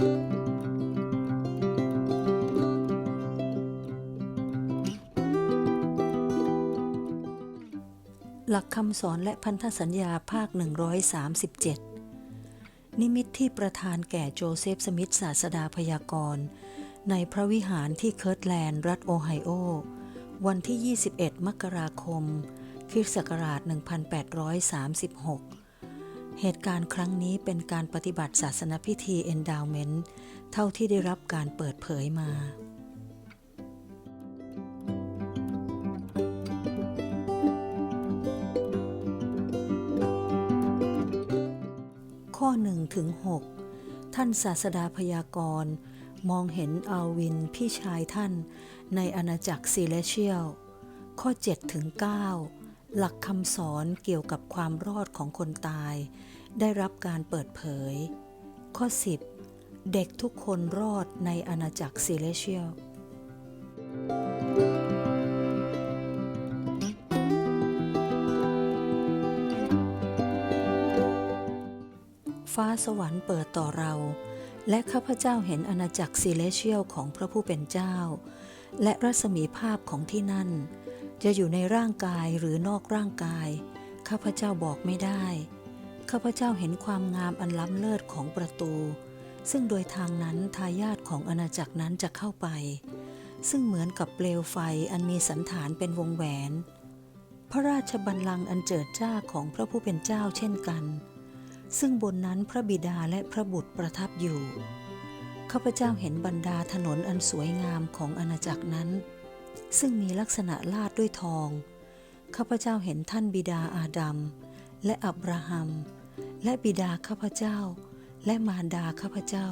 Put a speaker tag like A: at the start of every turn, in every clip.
A: หลักคำสอนและพันธสัญญาภาค 137 นิมิตที่ประธานแก่โจเซฟสมิธศาสดาพยากรณ์ ในพระวิหารที่เคิร์ตแลนด์ รัฐโอไฮโอ วันที่ 21 มกราคมคริสต์ศักราช 1836 เหตุการณ์ครั้งนี้เป็นการปฏิบัติศาสนพิธีเอนดาวเมนเท่าที่ได้รับการเปิดเผยมาข้อ1ถึง6ท่านศาสดาพยากรณ์มองเห็นอัลวินพี่ชายท่านในอาณาจักรซีเลเชียล ข้อ7ถึง9หลักคำสอนเกี่ยวกับความรอดของคนตาย ได้รับการเปิดเผย ข้อ 10 เด็กทุกคนรอดในอาณาจักรซีเลเชียลฟ้าสวรรค์เปิดต่อเรา และข้าพเจ้าเห็นอาณาจักรซีเลเชียลของพระผู้เป็นเจ้า และรัศมีภาพของที่นั่น จะอยู่ในร่างกายหรือนอกร่างกาย ข้าพเจ้าบอกไม่ได้ ข้าพเจ้าเห็นความงามอันล้ำเลิศของประตู ซึ่งโดยทางนั้นทายาทของอาณาจักรนั้นจะเข้าไป ซึ่งเหมือนกับเปลวไฟอันมีสันฐานเป็นวงแหวน พระราชบัลลังก์อันเจิดจ้าของพระผู้เป็นเจ้าเช่นกัน ซึ่งบนนั้นพระบิดาและพระบุตรประทับอยู่ข้าพเจ้าเห็นบรรดาถนนอันสวยงามของอาณาจักรนั้น ซึ่งมีลักษณะลาดด้วยทองข้าพเจ้าเห็นท่านบิดาอาดัมและอับราฮัม และบิดาข้าพเจ้า และมารดาข้าพเจ้า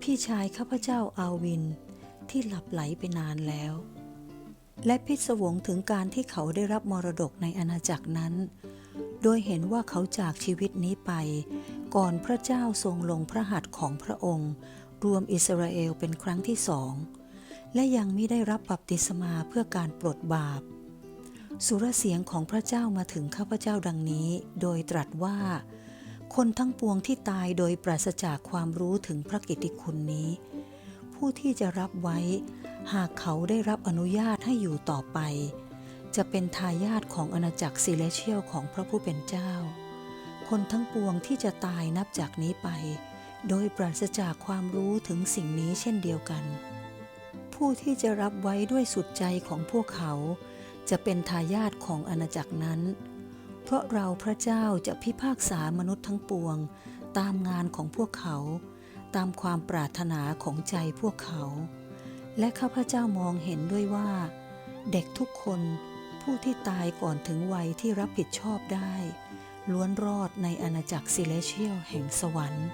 A: พี่ชายข้าพเจ้าอาวินที่หลับไหลไปนานแล้ว และพิศวงถึงการที่เขาได้รับมรดกในอาณาจักรนั้น โดยเห็นว่าเขาจากชีวิตนี้ไป ก่อนพระเจ้าทรงลงพระหัตถ์ของพระองค์ รวมอิสราเอลเป็นครั้งที่สอง และยังไม่ได้รับบัพติศมาเพื่อการปลดบาป สุรเสียงของพระเจ้ามาถึงข้าพเจ้าดังนี้ โดยตรัสว่า คนทั้งปวงที่ตายโดยปราศจากความรู้ถึงพระกิตติคุณนี้ ผู้ที่จะรับไว้ หากเขาได้รับอนุญาตให้อยู่ต่อไป จะเป็นทายาทของอาณาจักรซิเลเชียลของพระผู้เป็นเจ้า คนทั้งปวงที่จะตายนับจากนี้ไป โดยปราศจากความรู้ถึงสิ่งนี้เช่นเดียวกัน ผู้ที่จะรับไว้ด้วยสุดใจของพวกเขา จะเป็นทายาทของอาณาจักรนั้น เพราะเราพระเจ้าจะพิพากษามนุษย์ทั้งปวง ตามงานของพวกเขา ตามความปรารถนาของใจพวกเขา และข้าพเจ้ามองเห็นด้วยว่า เด็กทุกคนผู้ที่ตายก่อนถึงวัยที่รับผิดชอบได้ ล้วนรอดในอาณาจักรซิเลเชียลแห่งสวรรค์